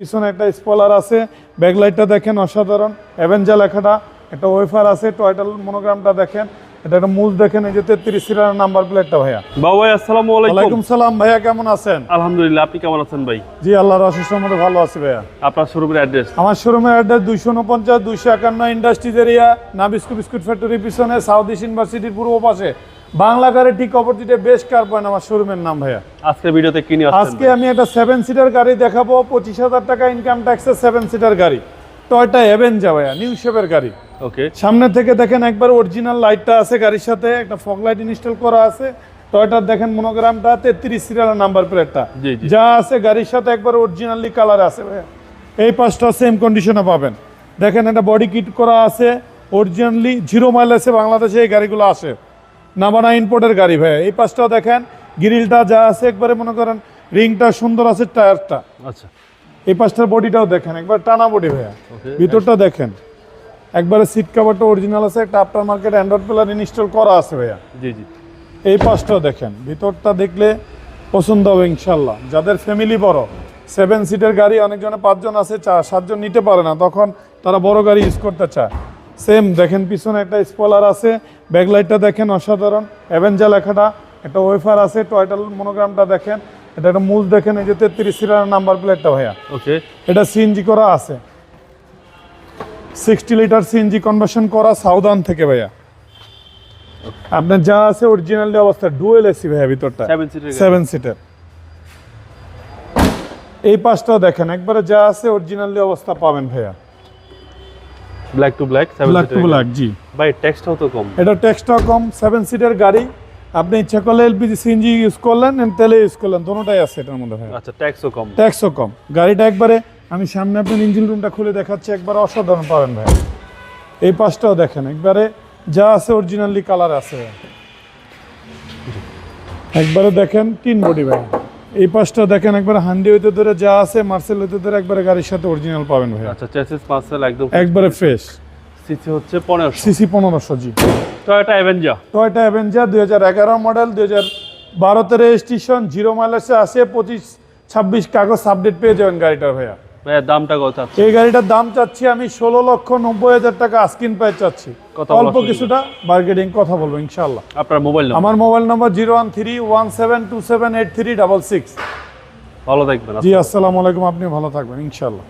পিছনে একটা স্পলার আছে ব্যাকলাইটটা দেখেন অসাধারণ অ্যাভেঞ্জা লেখাটা একটা ওয়েফার আছে টয়টাল মনোগ্রামটা দেখেন এটা একটা মুজ দেখেন এই যে তেত্রিশ সিরিয়াল নাম্বার প্লেটটা ভাইয়া। বাবু ভাই আসসালামু আলাইকুম। সালাম ভাইয়া কেমন আছেন? আলহামদুলিল্লাহ আপনি কেমন আছেন ভাই? জি আল্লাহর অশেষ ভালো আছি ভাইয়া। আপনার শোরুমের অ্যাড্রেস আমার শোরুমের অ্যাড্রেস দুইশো উনপঞ্চাশ দুইশো একান্ন ইন্ডাস্ট্রিজ এরিয়া না বিস্কুট বিস্কুট ফ্যাক্টরির পিছনে সাউথ ইস্ট ইউনিভার্সিটির পূর্ব পাশে। বাংলা কারে ঠিক অপরজিটে বেশ কার পয়েন্ট আমার শোরুমের নাম ভাইয়া। আজকের ভিডিওতে কি নিয়ে আজকে আমি একটা সেভেন সিটার গাড়ি দেখাবো পঁচিশ হাজার টাকা ইনকাম ট্যাক্সের সেভেন সিটার গাড়ি। টয়টা এভেঞ্জা ভাইয়া নিউ শেপের গাড়ি। ওকে সামনে থেকে দেখেন একবার অরিজিনাল লাইটটা আছে গাড়ির সাথে একটা ফগ লাইট ইনস্টল করা আছে। টয়টার দেখেন মনোগ্রামটা তেত্রিশ সিরিয়াল নাম্বার প্লেটটা। যা আছে গাড়ির সাথে একবার অরিজিনালি কালার আছে ভাইয়া। এই পাঁচটা সেম কন্ডিশনে পাবেন। দেখেন একটা বডি কিট করা আছে অরিজিনালি জিরো মাইল আছে বাংলাদেশে এই গাড়িগুলো আসে। নাবানা ইম্পোর্টের গাড়ি ভাইয়া। এই পাঁচটাও দেখেন গ্রিলটা যা আছে একবারে মনে করেন রিংটা সুন্দর আছে টায়ারটা আচ্ছা। এই পাঁচটার বডিটাও দেখেন একবার টানা বডি ভাইয়া। ভিতরটা দেখেন একবারে সিট কাভারটা অরিজিনাল আছে একটা after market android player install করা আছে ভাইয়া। জি জি। এই পাঁচটাও দেখেন ভিতরটা দেখলে পছন্দ হবে ইনশাল্লাহ যাদের ফ্যামিলি বড় সেভেন সিটের গাড়ি অনেকজনে পাঁচজন আছে চা সাতজন নিতে পারে না তখন তারা বড় গাড়ি ইউজ করতে চায়। সেম দেখেন পিছনে একটা স্পলার আছে ব্যাকলাইটটা দেখেন অসাধারণ। অ্যাভেঞ্জা লেখাটা একটা ওয়েফার আছে টয়টাল মনোগ্রামটা দেখেন। এটা একটা মুজ দেখেন এই যে তেত্রিশ নাম্বার প্লেটটা ভাইয়া। ওকে এটা সিএনজি করা আছে। সিক্সটি লিটার সিএনজি কনভার্সন করা সাউদান থেকে ভাইয়া। আপনার যা আছে অরিজিনালি অবস্থা ডুয়েল এসি ভাইয়া ভিতরটা। সেভেন সিটের এই পাঁচটাও দেখেন একবারে যা আছে অরিজিনালি অবস্থা পাবেন ভাইয়া। Black to black black to black জি। ভাই ট্যাক্সটাও তো কম। এটা ট্যাক্সটাও কম সেভেন সিটার গাড়ি। আপনি ইচ্ছা করলে এলপিজি সিএনজি ইউজ করলেন তেলে ইউজ করলেন দুটোটাই আছে এটার মধ্যে আচ্ছা ট্যাক্সও কম। ট্যাক্সও কম। গাড়িটা একবারে আমি সামনে আপনার ইঞ্জিন রুমটা খুলে দেখাচ্ছি একবার অসাধারণ পাবেন ভাই এই পাশটাও দেখেন একবারে যা আছে অরিজিনালি কালার আছে। একবারে দেখেন তিন বডি ভাই এই পাশটা দেখেন একবার হান্ডি হইতে ধরে যা আছে মার্সেল হইতে ধরে একবারে গাড়ির সাথে অরিজিনাল পাবেন ভাই আচ্ছা চেসিস পার্সেল একদম একবারে ফ্রেশ সিসি হচ্ছে 1500 সিসি 1500 জি। টয়োটা অ্যাভেঞ্জা টয়টা হাজার এগারো মডেল দুই হাজার বারোতে রেজিস্ট্রেশন জিরো মাইলেজে আছে 25 26 কাগজ আপডেট পেয়ে যাবেন গাড়িটার ভাইয়া ভাইয়া। দামটা কত এই গাড়িটার দাম চাচ্ছি আমি ষোলো লক্ষ নব্বই হাজার টাকা আস্কিন চাচ্ছি। অল্প কিছুটা কথা বলব ইনশাল্লাহ আপনার মোবাইল আমার mobile number zero one three one seven two seven eight three double six. ভালো থাকবেন জি আসসালামু আলাইকুম। আপনি ভালো থাকবেন ইনশাল্লাহ